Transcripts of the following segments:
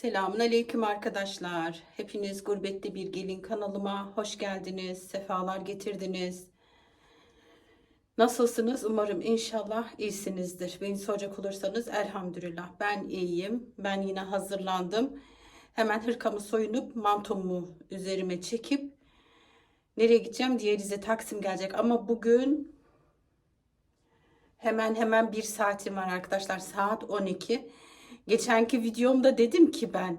Selamun Aleyküm arkadaşlar. Hepiniz Gurbette Bir Gelin kanalıma hoş geldiniz. Sefalar getirdiniz. Nasılsınız? Umarım inşallah iyisinizdir. Beni soracak olursanız elhamdülillah ben iyiyim. Ben yine hazırlandım. Hemen hırkamı soyunup mantomu üzerime çekip nereye gideceğim? Diyalize Taksim gelecek ama bugün hemen hemen bir saatim var arkadaşlar. Saat 12. Geçenki videomda dedim ki ben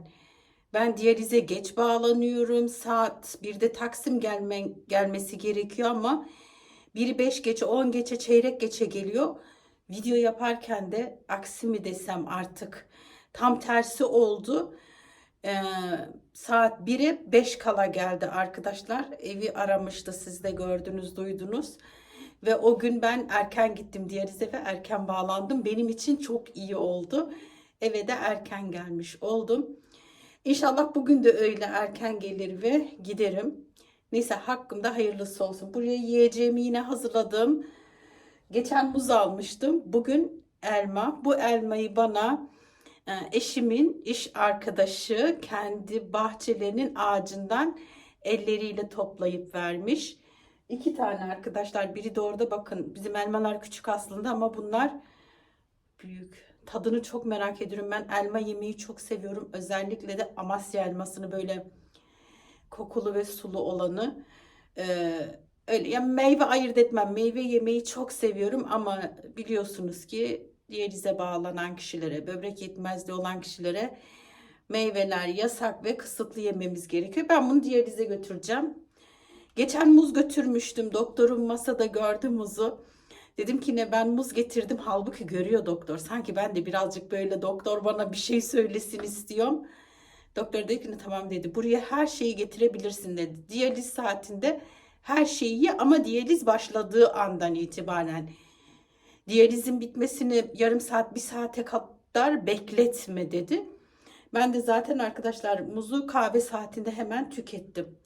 ben diyalize geç bağlanıyorum. Saat 1'de Taksim gelmen, gelmesi gerekiyor ama biri 5 geçe 10 geçe çeyrek geçe geliyor. Video yaparken de aksi mi desem artık tam tersi oldu. Ee, saat 1'e 5 kala geldi arkadaşlar. Evi aramıştı siz de gördünüz duydunuz. Ve o gün ben erken gittim diyalize ve erken bağlandım. Benim için çok iyi oldu eve de erken gelmiş oldum. İnşallah bugün de öyle erken gelir ve giderim. Neyse hakkımda hayırlısı olsun. Buraya yiyeceğimi yine hazırladım. Geçen muz almıştım. Bugün elma. Bu elmayı bana e, eşimin iş arkadaşı kendi bahçelerinin ağacından elleriyle toplayıp vermiş. İki tane arkadaşlar. Biri de orada bakın. Bizim elmalar küçük aslında ama bunlar büyük. Tadını çok merak ediyorum. Ben elma yemeyi çok seviyorum. Özellikle de Amasya elmasını böyle kokulu ve sulu olanı. Ee, öyle yani meyve ayırt etmem. Meyve yemeyi çok seviyorum ama biliyorsunuz ki diyalize bağlanan kişilere, böbrek yetmezliği olan kişilere meyveler yasak ve kısıtlı yememiz gerekiyor. Ben bunu diyalize götüreceğim. Geçen muz götürmüştüm. Doktorum masada gördü muzu. Dedim ki ne ben muz getirdim. Halbuki görüyor doktor. Sanki ben de birazcık böyle doktor bana bir şey söylesin istiyorum. Doktor dedi ki tamam dedi. Buraya her şeyi getirebilirsin dedi. Diyaliz saatinde her şeyi ama diyaliz başladığı andan itibaren. Diyalizin bitmesini yarım saat bir saate kadar bekletme dedi. Ben de zaten arkadaşlar muzu kahve saatinde hemen tükettim.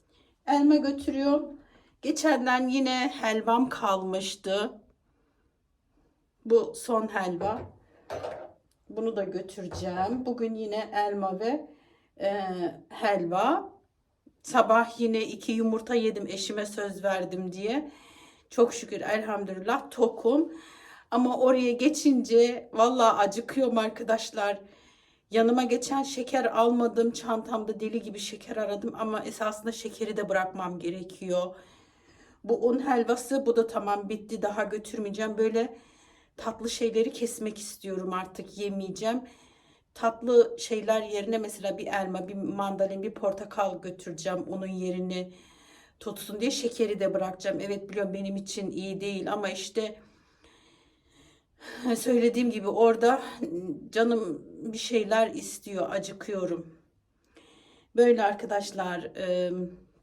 Elma götürüyorum. Geçenden yine helvam kalmıştı. Bu son helva. Bunu da götüreceğim. Bugün yine elma ve e, helva. Sabah yine iki yumurta yedim eşime söz verdim diye. Çok şükür elhamdülillah tokum. Ama oraya geçince vallahi acıkıyorum arkadaşlar. Yanıma geçen şeker almadım. Çantamda deli gibi şeker aradım ama esasında şekeri de bırakmam gerekiyor. Bu un helvası bu da tamam bitti. Daha götürmeyeceğim. Böyle tatlı şeyleri kesmek istiyorum artık yemeyeceğim. Tatlı şeyler yerine mesela bir elma, bir mandalin, bir portakal götüreceğim. Onun yerini tutsun diye şekeri de bırakacağım. Evet biliyorum benim için iyi değil ama işte söylediğim gibi orada canım bir şeyler istiyor, acıkıyorum. Böyle arkadaşlar,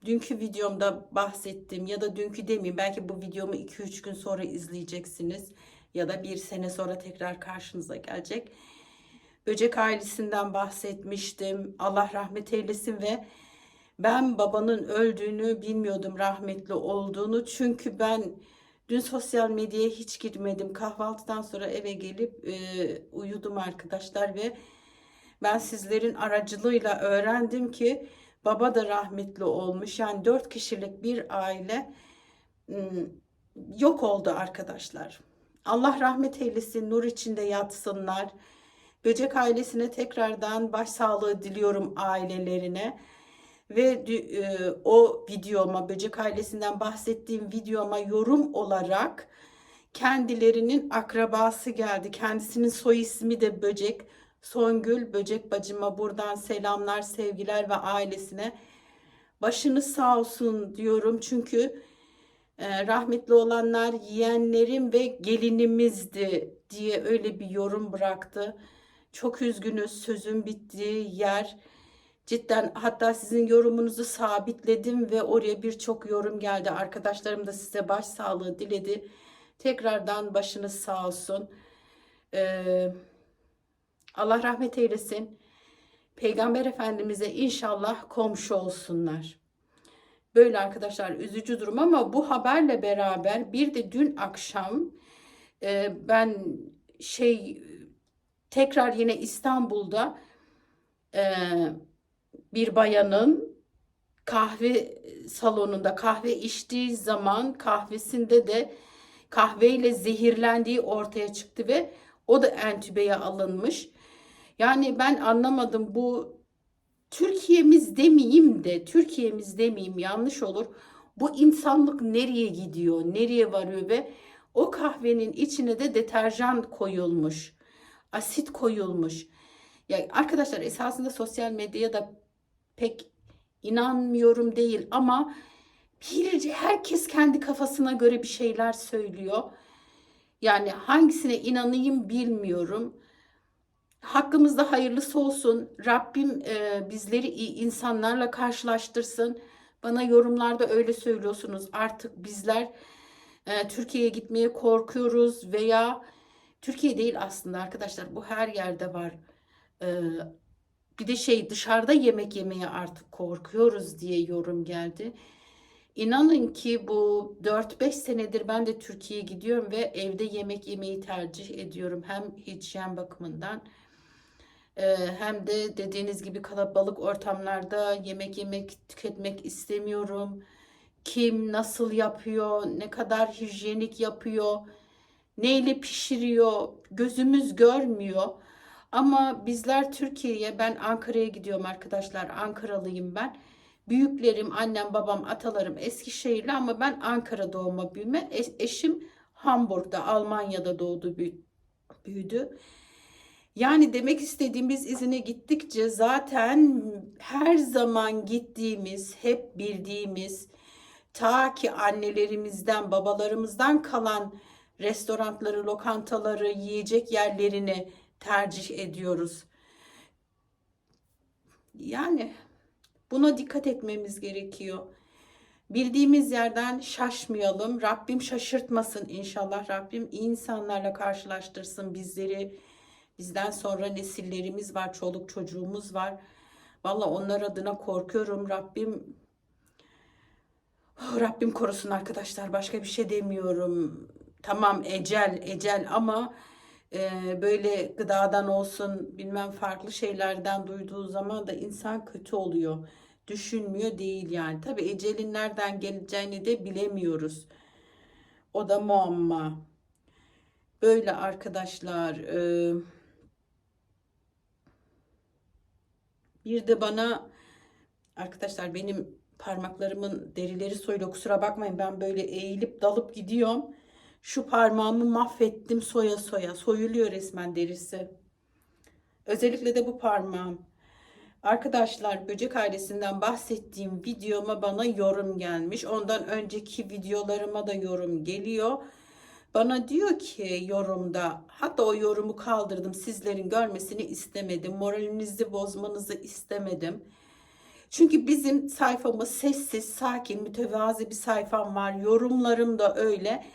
dünkü videomda bahsettim ya da dünkü demeyeyim belki bu videomu 2-3 gün sonra izleyeceksiniz ya da bir sene sonra tekrar karşınıza gelecek. Böcek ailesinden bahsetmiştim. Allah rahmet eylesin ve ben babanın öldüğünü bilmiyordum rahmetli olduğunu. Çünkü ben dün sosyal medyaya hiç girmedim. Kahvaltıdan sonra eve gelip e, uyudum arkadaşlar ve ben sizlerin aracılığıyla öğrendim ki baba da rahmetli olmuş. Yani dört kişilik bir aile yok oldu arkadaşlar. Allah rahmet eylesin, nur içinde yatsınlar. Böcek ailesine tekrardan başsağlığı diliyorum ailelerine. Ve e, o videoma, böcek ailesinden bahsettiğim videoma yorum olarak kendilerinin akrabası geldi. Kendisinin soy ismi de Böcek. Songül Böcek bacıma buradan selamlar, sevgiler ve ailesine. Başınız sağ olsun diyorum çünkü e, rahmetli olanlar yeğenlerim ve gelinimizdi diye öyle bir yorum bıraktı. Çok üzgünüz sözün bittiği yer. Cidden hatta sizin yorumunuzu sabitledim ve oraya birçok yorum geldi. Arkadaşlarım da size başsağlığı diledi. Tekrardan başınız sağ olsun. Ee, Allah rahmet eylesin. Peygamber Efendimiz'e inşallah komşu olsunlar. Böyle arkadaşlar üzücü durum ama bu haberle beraber bir de dün akşam e, ben şey tekrar yine İstanbul'da e, bir bayanın kahve salonunda kahve içtiği zaman kahvesinde de kahveyle zehirlendiği ortaya çıktı ve o da entübeye alınmış. Yani ben anlamadım bu Türkiye'miz demeyeyim de Türkiye'miz demeyeyim yanlış olur. Bu insanlık nereye gidiyor, nereye varıyor ve o kahvenin içine de deterjan koyulmuş, asit koyulmuş. Ya arkadaşlar esasında sosyal medyaya da pek inanmıyorum değil ama bir herkes kendi kafasına göre bir şeyler söylüyor. Yani hangisine inanayım bilmiyorum. Hakkımızda hayırlısı olsun. Rabbim e, bizleri iyi insanlarla karşılaştırsın. Bana yorumlarda öyle söylüyorsunuz. Artık bizler e, Türkiye'ye gitmeye korkuyoruz veya Türkiye değil aslında arkadaşlar bu her yerde var. E, bir de şey dışarıda yemek yemeye artık korkuyoruz diye yorum geldi. İnanın ki bu 4-5 senedir ben de Türkiye'ye gidiyorum ve evde yemek yemeyi tercih ediyorum. Hem hijyen bakımından hem de dediğiniz gibi kalabalık ortamlarda yemek yemek tüketmek istemiyorum. Kim nasıl yapıyor, ne kadar hijyenik yapıyor, neyle pişiriyor gözümüz görmüyor. Ama bizler Türkiye'ye ben Ankara'ya gidiyorum arkadaşlar. Ankaralıyım ben. Büyüklerim, annem, babam, atalarım Eskişehirli ama ben Ankara doğma büyüme. Eşim Hamburg'da, Almanya'da doğdu, büyüdü. Yani demek istediğimiz izine gittikçe zaten her zaman gittiğimiz, hep bildiğimiz, ta ki annelerimizden, babalarımızdan kalan restoranları, lokantaları, yiyecek yerlerini tercih ediyoruz. Yani buna dikkat etmemiz gerekiyor. Bildiğimiz yerden şaşmayalım. Rabbim şaşırtmasın inşallah. Rabbim insanlarla karşılaştırsın bizleri. Bizden sonra nesillerimiz var, çoluk çocuğumuz var. Valla onlar adına korkuyorum. Rabbim oh, Rabbim korusun arkadaşlar. Başka bir şey demiyorum. Tamam ecel, ecel ama e, böyle gıdadan olsun bilmem farklı şeylerden duyduğu zaman da insan kötü oluyor. Düşünmüyor değil yani. Tabi ecelin nereden geleceğini de bilemiyoruz. O da muamma. Böyle arkadaşlar. E, bir de bana arkadaşlar benim parmaklarımın derileri soyuyor. Kusura bakmayın ben böyle eğilip dalıp gidiyorum. Şu parmağımı mahvettim soya soya. Soyuluyor resmen derisi. Özellikle de bu parmağım. Arkadaşlar böcek ailesinden bahsettiğim videoma bana yorum gelmiş. Ondan önceki videolarıma da yorum geliyor. Bana diyor ki yorumda hatta o yorumu kaldırdım sizlerin görmesini istemedim. Moralinizi bozmanızı istemedim. Çünkü bizim sayfamız sessiz, sakin, mütevazi bir sayfam var. Yorumlarım da öyle.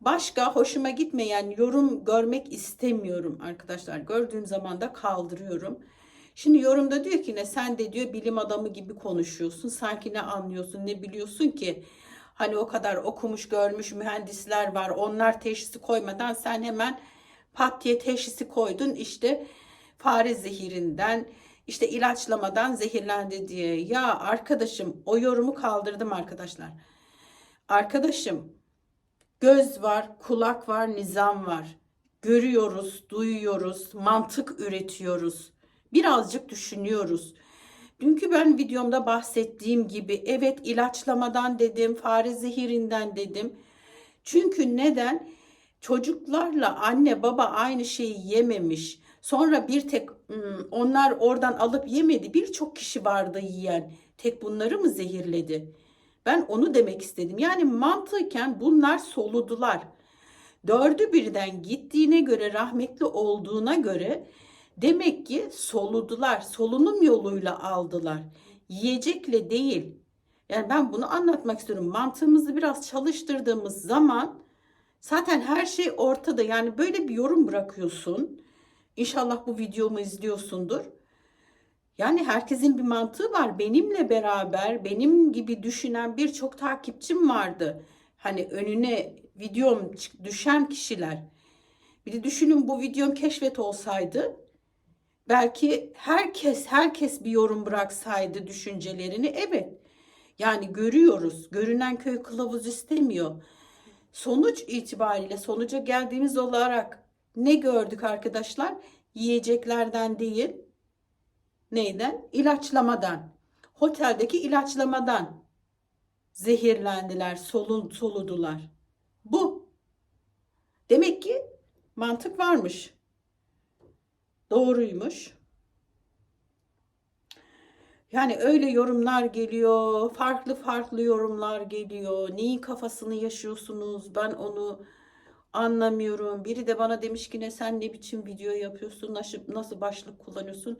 Başka hoşuma gitmeyen yorum görmek istemiyorum arkadaşlar. Gördüğüm zaman da kaldırıyorum. Şimdi yorumda diyor ki ne sen de diyor bilim adamı gibi konuşuyorsun. Sanki ne anlıyorsun ne biliyorsun ki. Hani o kadar okumuş görmüş mühendisler var. Onlar teşhisi koymadan sen hemen pat diye teşhisi koydun. İşte fare zehirinden işte ilaçlamadan zehirlendi diye. Ya arkadaşım o yorumu kaldırdım arkadaşlar. Arkadaşım Göz var, kulak var, nizam var. Görüyoruz, duyuyoruz, mantık üretiyoruz. Birazcık düşünüyoruz. Dünkü ben videomda bahsettiğim gibi evet ilaçlamadan dedim, fare zehirinden dedim. Çünkü neden? Çocuklarla anne baba aynı şeyi yememiş. Sonra bir tek onlar oradan alıp yemedi. Birçok kişi vardı yiyen. Tek bunları mı zehirledi? Ben onu demek istedim. Yani mantıken bunlar soludular. Dördü birden gittiğine göre rahmetli olduğuna göre demek ki soludular. Solunum yoluyla aldılar. Yiyecekle değil. Yani ben bunu anlatmak istiyorum. Mantığımızı biraz çalıştırdığımız zaman zaten her şey ortada. Yani böyle bir yorum bırakıyorsun. İnşallah bu videomu izliyorsundur. Yani herkesin bir mantığı var. Benimle beraber benim gibi düşünen birçok takipçim vardı. Hani önüne videom düşen kişiler. Bir de düşünün bu videom keşfet olsaydı belki herkes herkes bir yorum bıraksaydı düşüncelerini evet. Yani görüyoruz. Görünen köy kılavuz istemiyor. Sonuç itibariyle sonuca geldiğimiz olarak ne gördük arkadaşlar? Yiyeceklerden değil, neyden? İlaçlamadan. Oteldeki ilaçlamadan zehirlendiler, solun, soludular. Bu. Demek ki mantık varmış. Doğruymuş. Yani öyle yorumlar geliyor, farklı farklı yorumlar geliyor. Neyin kafasını yaşıyorsunuz? Ben onu anlamıyorum. Biri de bana demiş ki ne sen ne biçim video yapıyorsun? Nasıl, nasıl başlık kullanıyorsun?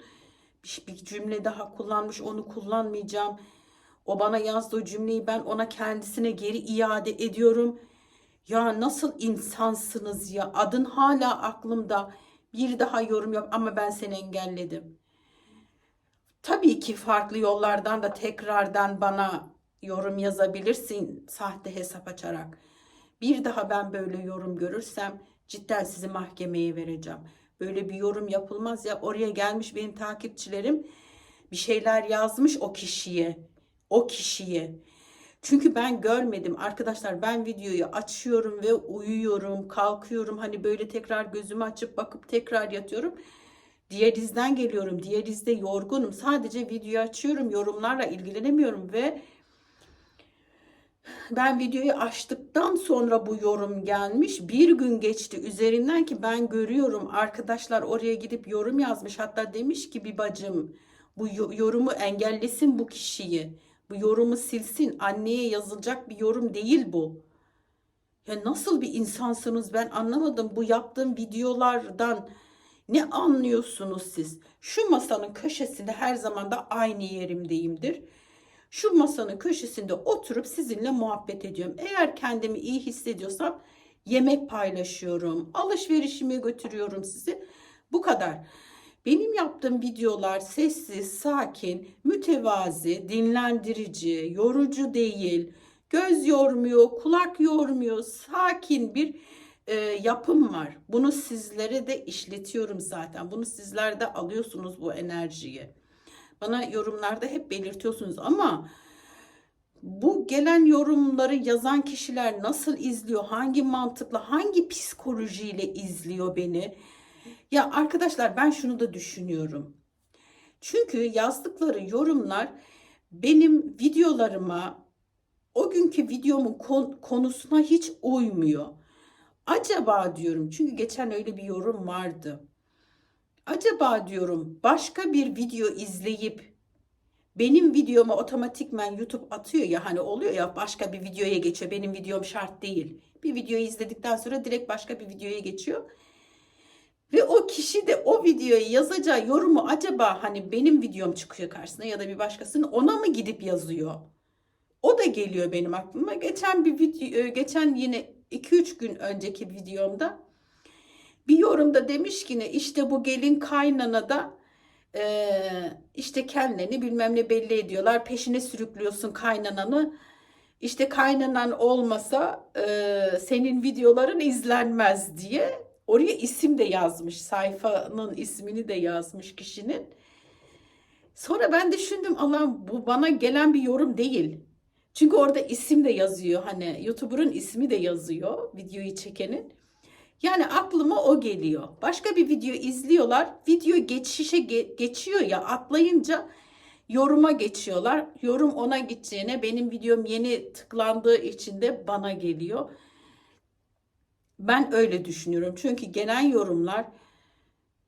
Bir, bir cümle daha kullanmış, onu kullanmayacağım. O bana yazdığı cümleyi ben ona kendisine geri iade ediyorum. Ya nasıl insansınız ya? Adın hala aklımda. Bir daha yorum yap ama ben seni engelledim. Tabii ki farklı yollardan da tekrardan bana yorum yazabilirsin sahte hesap açarak. Bir daha ben böyle yorum görürsem cidden sizi mahkemeye vereceğim. Böyle bir yorum yapılmaz ya oraya gelmiş benim takipçilerim bir şeyler yazmış o kişiye. O kişiye. Çünkü ben görmedim arkadaşlar ben videoyu açıyorum ve uyuyorum, kalkıyorum. Hani böyle tekrar gözümü açıp bakıp tekrar yatıyorum. Diyalizden geliyorum. Diyalizde yorgunum. Sadece videoyu açıyorum. Yorumlarla ilgilenemiyorum ve ben videoyu açtıktan sonra bu yorum gelmiş. Bir gün geçti üzerinden ki ben görüyorum. Arkadaşlar oraya gidip yorum yazmış. Hatta demiş ki bir bacım bu yorumu engellesin bu kişiyi. Bu yorumu silsin. Anneye yazılacak bir yorum değil bu. Ya nasıl bir insansınız ben anlamadım. Bu yaptığım videolardan ne anlıyorsunuz siz? Şu masanın köşesinde her zaman da aynı yerimdeyimdir. Şu masanın köşesinde oturup sizinle muhabbet ediyorum. Eğer kendimi iyi hissediyorsam yemek paylaşıyorum. Alışverişime götürüyorum sizi. Bu kadar. Benim yaptığım videolar sessiz, sakin, mütevazi, dinlendirici, yorucu değil, göz yormuyor, kulak yormuyor, sakin bir e, yapım var. Bunu sizlere de işletiyorum zaten. Bunu sizler de alıyorsunuz bu enerjiyi. Bana yorumlarda hep belirtiyorsunuz ama bu gelen yorumları yazan kişiler nasıl izliyor? Hangi mantıkla, hangi psikolojiyle izliyor beni? Ya arkadaşlar ben şunu da düşünüyorum. Çünkü yazdıkları yorumlar benim videolarıma o günkü videomun konusuna hiç uymuyor. Acaba diyorum çünkü geçen öyle bir yorum vardı. Acaba diyorum başka bir video izleyip benim videomu otomatikmen YouTube atıyor ya hani oluyor ya başka bir videoya geçiyor. Benim videom şart değil. Bir videoyu izledikten sonra direkt başka bir videoya geçiyor. Ve o kişi de o videoyu yazacağı yorumu acaba hani benim videom çıkıyor karşısına ya da bir başkasının ona mı gidip yazıyor? O da geliyor benim aklıma. Geçen bir video, geçen yine 2-3 gün önceki videomda bir yorumda demiş ki ne işte bu gelin kaynana da e, işte kendini bilmem ne belli ediyorlar. Peşine sürüklüyorsun kaynananı. İşte kaynanan olmasa e, senin videoların izlenmez diye oraya isim de yazmış. Sayfanın ismini de yazmış kişinin. Sonra ben düşündüm Allah'ım bu bana gelen bir yorum değil. Çünkü orada isim de yazıyor. Hani YouTuber'ın ismi de yazıyor videoyu çekenin. Yani aklıma o geliyor. Başka bir video izliyorlar. Video geçişe ge- geçiyor ya atlayınca yoruma geçiyorlar. Yorum ona gideceğine benim videom yeni tıklandığı için de bana geliyor. Ben öyle düşünüyorum. Çünkü gelen yorumlar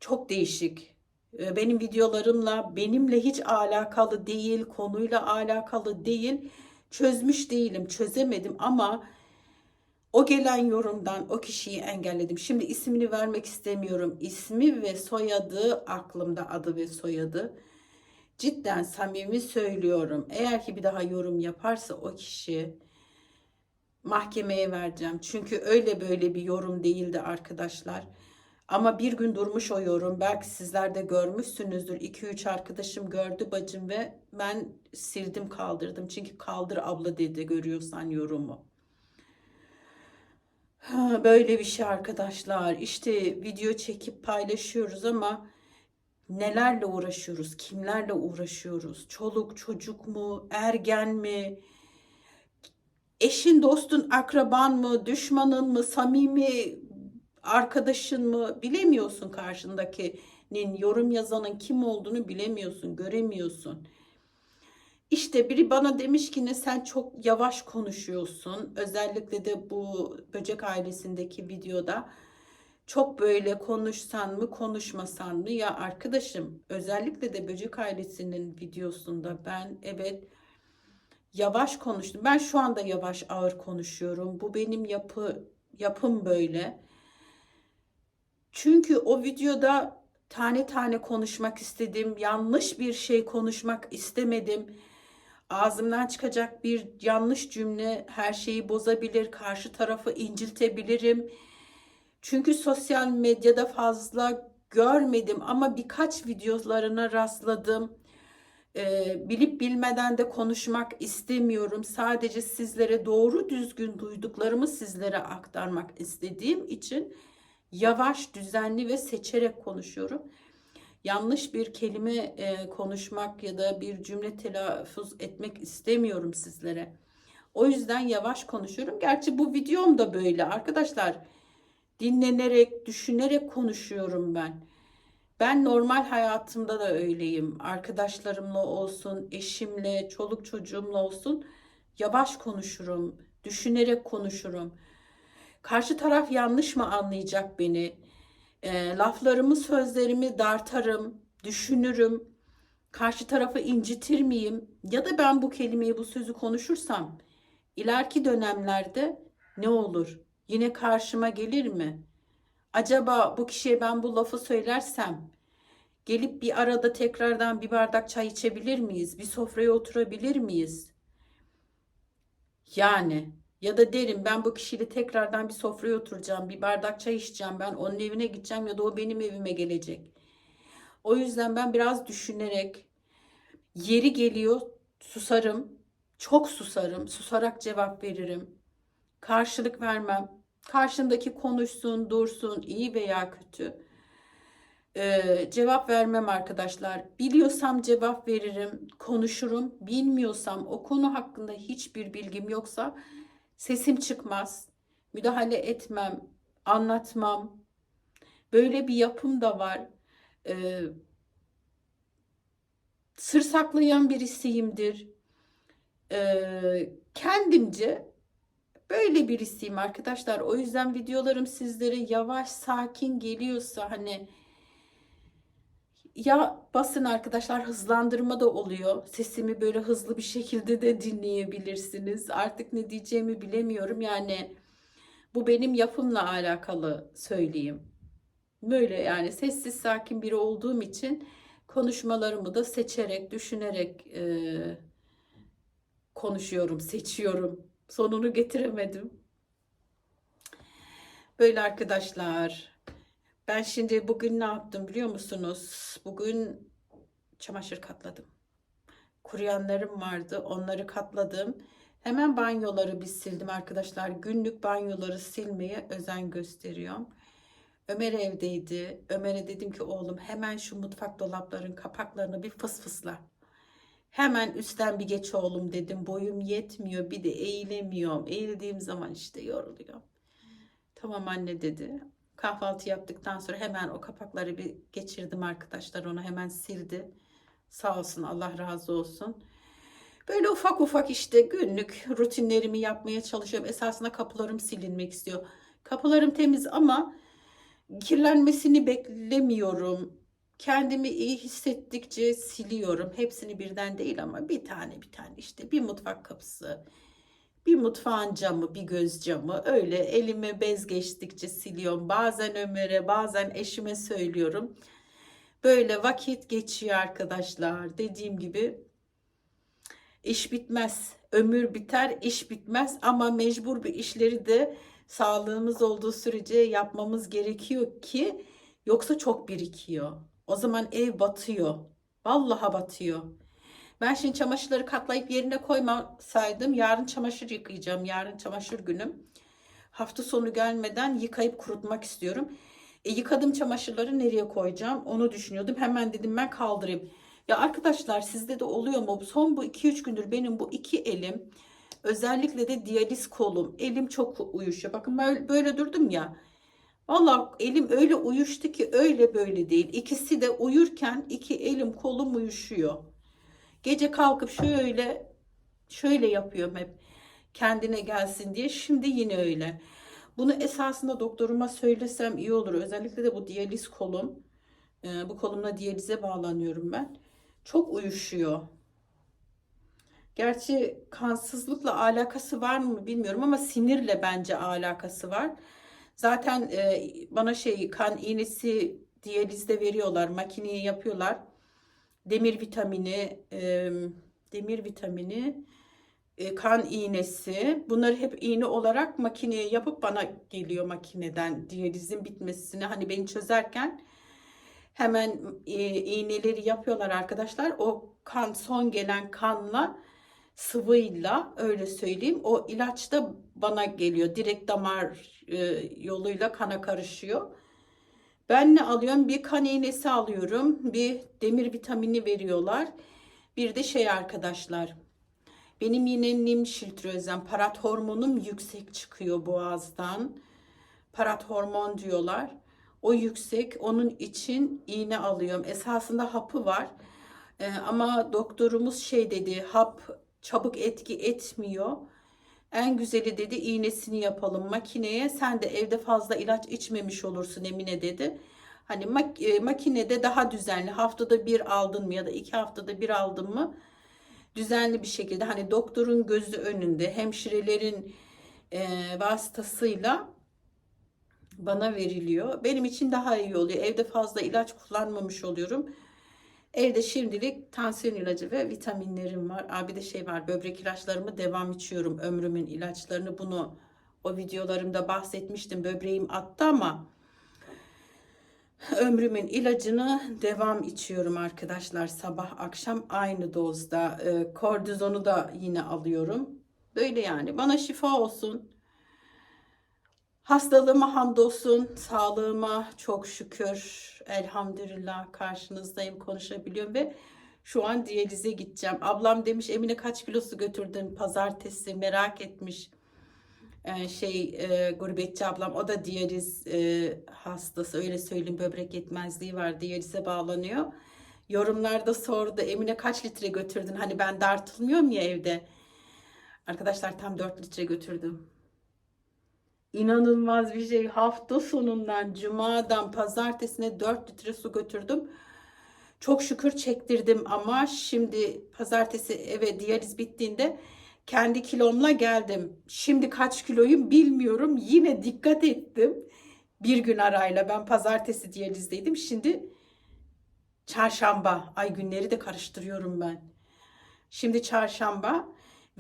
çok değişik. Ee, benim videolarımla benimle hiç alakalı değil, konuyla alakalı değil. Çözmüş değilim, çözemedim ama o gelen yorumdan o kişiyi engelledim. Şimdi ismini vermek istemiyorum. İsmi ve soyadı aklımda adı ve soyadı. Cidden samimi söylüyorum. Eğer ki bir daha yorum yaparsa o kişi mahkemeye vereceğim. Çünkü öyle böyle bir yorum değildi arkadaşlar. Ama bir gün durmuş o yorum. Belki sizler de görmüşsünüzdür. 2-3 arkadaşım gördü bacım ve ben sildim kaldırdım. Çünkü kaldır abla dedi görüyorsan yorumu. Böyle bir şey arkadaşlar. İşte video çekip paylaşıyoruz ama nelerle uğraşıyoruz, kimlerle uğraşıyoruz? Çoluk, çocuk mu, ergen mi? Eşin, dostun, akraban mı, düşmanın mı, samimi arkadaşın mı bilemiyorsun karşındakinin yorum yazanın kim olduğunu bilemiyorsun, göremiyorsun. İşte biri bana demiş ki ne sen çok yavaş konuşuyorsun. Özellikle de bu böcek ailesindeki videoda çok böyle konuşsan mı konuşmasan mı ya arkadaşım özellikle de böcek ailesinin videosunda ben evet yavaş konuştum. Ben şu anda yavaş ağır konuşuyorum. Bu benim yapı yapım böyle. Çünkü o videoda tane tane konuşmak istedim. Yanlış bir şey konuşmak istemedim. Ağzımdan çıkacak bir yanlış cümle her şeyi bozabilir, karşı tarafı inciltebilirim. Çünkü sosyal medyada fazla görmedim ama birkaç videolarına rastladım. Ee, bilip bilmeden de konuşmak istemiyorum. Sadece sizlere doğru düzgün duyduklarımı sizlere aktarmak istediğim için yavaş, düzenli ve seçerek konuşuyorum. Yanlış bir kelime e, konuşmak ya da bir cümle telaffuz etmek istemiyorum sizlere. O yüzden yavaş konuşuyorum. Gerçi bu videom da böyle arkadaşlar. Dinlenerek, düşünerek konuşuyorum ben. Ben normal hayatımda da öyleyim. Arkadaşlarımla olsun, eşimle, çoluk çocuğumla olsun yavaş konuşurum, düşünerek konuşurum. Karşı taraf yanlış mı anlayacak beni? E, laflarımı, sözlerimi dartarım, düşünürüm. Karşı tarafı incitir miyim? Ya da ben bu kelimeyi, bu sözü konuşursam ileriki dönemlerde ne olur? Yine karşıma gelir mi? Acaba bu kişiye ben bu lafı söylersem gelip bir arada tekrardan bir bardak çay içebilir miyiz? Bir sofraya oturabilir miyiz? Yani ya da derim ben bu kişiyle tekrardan bir sofraya oturacağım, bir bardak çay içeceğim, ben onun evine gideceğim ya da o benim evime gelecek. O yüzden ben biraz düşünerek yeri geliyor susarım, çok susarım, susarak cevap veririm. Karşılık vermem. Karşımdaki konuşsun, dursun, iyi veya kötü. Ee, cevap vermem arkadaşlar. Biliyorsam cevap veririm, konuşurum. Bilmiyorsam o konu hakkında hiçbir bilgim yoksa Sesim çıkmaz. Müdahale etmem, anlatmam. Böyle bir yapım da var. Ee, sır saklayan birisiyimdir. Ee, kendimce böyle birisiyim arkadaşlar. O yüzden videolarım sizlere yavaş, sakin geliyorsa hani ya basın arkadaşlar hızlandırma da oluyor. Sesimi böyle hızlı bir şekilde de dinleyebilirsiniz. Artık ne diyeceğimi bilemiyorum. Yani bu benim yapımla alakalı söyleyeyim. Böyle yani sessiz sakin biri olduğum için konuşmalarımı da seçerek, düşünerek e, konuşuyorum, seçiyorum. Sonunu getiremedim. Böyle arkadaşlar. Ben şimdi bugün ne yaptım biliyor musunuz? Bugün çamaşır katladım. Kuruyanlarım vardı. Onları katladım. Hemen banyoları bir sildim arkadaşlar. Günlük banyoları silmeye özen gösteriyorum. Ömer evdeydi. Ömer'e dedim ki oğlum hemen şu mutfak dolapların kapaklarını bir fıs fısla. Hemen üstten bir geç oğlum dedim. Boyum yetmiyor. Bir de eğilemiyorum. Eğildiğim zaman işte yoruluyorum. Tamam anne dedi. Kahvaltı yaptıktan sonra hemen o kapakları bir geçirdim arkadaşlar. Onu hemen sildi. Sağ olsun Allah razı olsun. Böyle ufak ufak işte günlük rutinlerimi yapmaya çalışıyorum. Esasında kapılarım silinmek istiyor. Kapılarım temiz ama kirlenmesini beklemiyorum. Kendimi iyi hissettikçe siliyorum. Hepsini birden değil ama bir tane bir tane işte bir mutfak kapısı, bir mutfağın camı, bir göz camı öyle elime bez geçtikçe siliyorum. Bazen Ömer'e, bazen eşime söylüyorum. Böyle vakit geçiyor arkadaşlar. Dediğim gibi iş bitmez. Ömür biter, iş bitmez ama mecbur bir işleri de sağlığımız olduğu sürece yapmamız gerekiyor ki yoksa çok birikiyor. O zaman ev batıyor. Vallahi batıyor. Ben şimdi çamaşırları katlayıp yerine koymasaydım yarın çamaşır yıkayacağım. Yarın çamaşır günüm. Hafta sonu gelmeden yıkayıp kurutmak istiyorum. E, yıkadığım çamaşırları nereye koyacağım onu düşünüyordum. Hemen dedim ben kaldırayım. Ya arkadaşlar sizde de oluyor mu? Son bu 2-3 gündür benim bu iki elim özellikle de diyaliz kolum elim çok uyuşuyor. Bakın böyle durdum ya. Valla elim öyle uyuştu ki öyle böyle değil. İkisi de uyurken iki elim kolum uyuşuyor. Gece kalkıp şöyle şöyle yapıyorum hep kendine gelsin diye. Şimdi yine öyle. Bunu esasında doktoruma söylesem iyi olur. Özellikle de bu diyaliz kolum. Ee, bu kolumla diyalize bağlanıyorum ben. Çok uyuşuyor. Gerçi kansızlıkla alakası var mı bilmiyorum ama sinirle bence alakası var. Zaten e, bana şey kan iğnesi diyalizde veriyorlar, makineye yapıyorlar. Demir vitamini, e, demir vitamini, e, kan iğnesi. Bunları hep iğne olarak makineye yapıp bana geliyor makineden diyalizin bitmesini. Hani beni çözerken hemen e, iğneleri yapıyorlar arkadaşlar. O kan son gelen kanla sıvıyla öyle söyleyeyim. O ilaç da bana geliyor. Direkt damar e, yoluyla kana karışıyor. Ben ne alıyorum? Bir kan iğnesi alıyorum. Bir demir vitamini veriyorlar. Bir de şey arkadaşlar. Benim yine nim şiltrözem, parat hormonum yüksek çıkıyor boğazdan. Parat hormon diyorlar. O yüksek. Onun için iğne alıyorum. Esasında hapı var. Ee, ama doktorumuz şey dedi, hap çabuk etki etmiyor. En güzeli dedi iğnesini yapalım makineye. Sen de evde fazla ilaç içmemiş olursun Emine dedi. Hani mak e, makinede daha düzenli haftada bir aldın mı ya da iki haftada bir aldın mı düzenli bir şekilde hani doktorun gözü önünde hemşirelerin e, vasıtasıyla bana veriliyor. Benim için daha iyi oluyor. Evde fazla ilaç kullanmamış oluyorum. Evde şimdilik tansiyon ilacı ve vitaminlerim var. Aa, bir de şey var böbrek ilaçlarımı devam içiyorum. Ömrümün ilaçlarını bunu o videolarımda bahsetmiştim. Böbreğim attı ama ömrümün ilacını devam içiyorum arkadaşlar. Sabah akşam aynı dozda. E, kortizonu da yine alıyorum. Böyle yani bana şifa olsun. Hastalığıma hamdolsun, sağlığıma çok şükür, elhamdülillah karşınızdayım, konuşabiliyorum ve şu an diyalize gideceğim. Ablam demiş Emine kaç kilosu götürdün pazartesi merak etmiş. Ee, şey e, gurbetçi ablam o da diyaliz e, hastası öyle söyleyeyim böbrek yetmezliği var diyalize bağlanıyor. Yorumlarda sordu Emine kaç litre götürdün hani ben dartılmıyorum ya evde. Arkadaşlar tam 4 litre götürdüm. İnanılmaz bir şey. Hafta sonundan, cumadan, pazartesine 4 litre su götürdüm. Çok şükür çektirdim ama şimdi pazartesi eve diyaliz bittiğinde kendi kilomla geldim. Şimdi kaç kiloyum bilmiyorum. Yine dikkat ettim. Bir gün arayla ben pazartesi diyalizdeydim. Şimdi çarşamba. Ay günleri de karıştırıyorum ben. Şimdi çarşamba.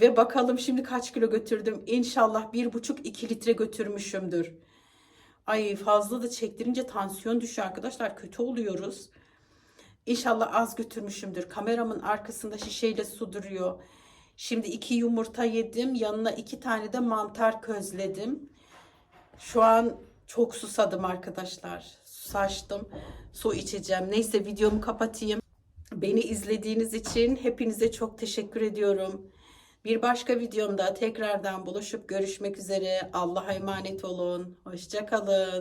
Ve bakalım şimdi kaç kilo götürdüm. İnşallah bir buçuk iki litre götürmüşümdür. Ay fazla da çektirince tansiyon düşüyor arkadaşlar. Kötü oluyoruz. İnşallah az götürmüşümdür. Kameramın arkasında şişeyle su duruyor. Şimdi iki yumurta yedim. Yanına iki tane de mantar közledim. Şu an çok susadım arkadaşlar. Susaştım. Su içeceğim. Neyse videomu kapatayım. Beni izlediğiniz için hepinize çok teşekkür ediyorum. Bir başka videomda tekrardan buluşup görüşmek üzere. Allah'a emanet olun. Hoşçakalın.